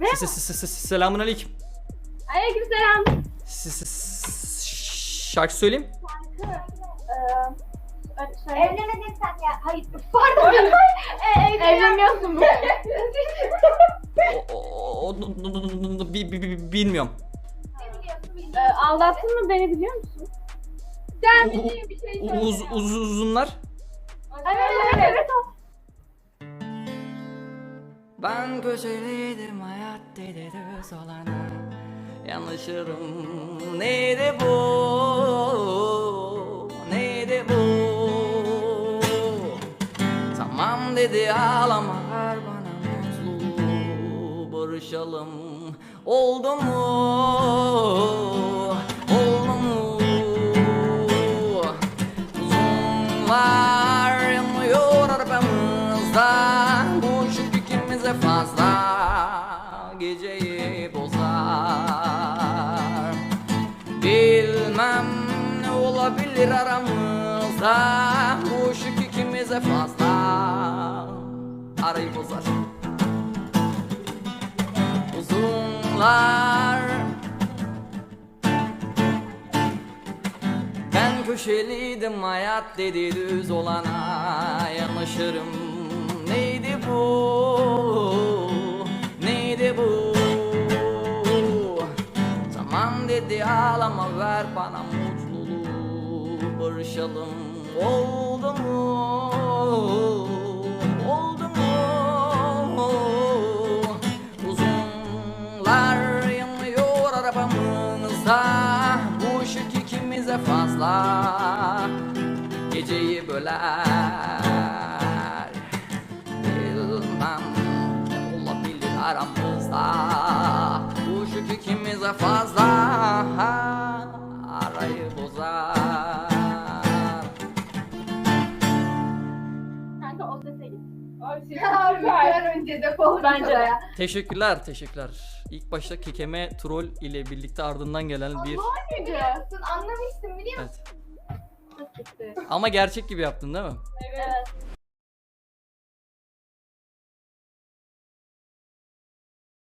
Se- se- se- se- Selamun aleyküm. Aleykümselam. Se- se- se- Şarkı söyleyeyim. Ee, Evlenmedin sen ya. Hayır. Pardon. e, Evleniyorsun mu? Bilmiyorum. Aldattın mı beni biliyor musun? Sen bildiğin bir şey söyle. Uz, uz, uzunlar. Evet evet evet. Ben köşeliydim hayat dedi düz olana. Yanlışırım neydi bu? Neydi bu? Tamam dedi ağlama ver bana mutluluğu barışalım Oldu mu Geceyi bozar. Bilmem ne olabilir aramızda Bu ışık ikimize fazla. Arayı bozar. Uzunlar. Ben köşeliydim hayat dedi düz olana Yanaşırım. Neydi bu ağlama ver bana mutluluğu. Barışalım oldu mu? Oldu mu? Uzunlar yanıyor arabamızda. Bu ışık ikimize fazla. Geceyi böler. Bilmem ne olabilir aramızda. Bu ışık ikimize fazla Süper. önce defol. Bence de. Teşekkürler, teşekkürler. İlk başta kekeme troll ile birlikte ardından gelen bir... Biliyorsun anlamıştım biliyor musun? Evet. Gitti. Ama gerçek gibi yaptın değil mi? Evet.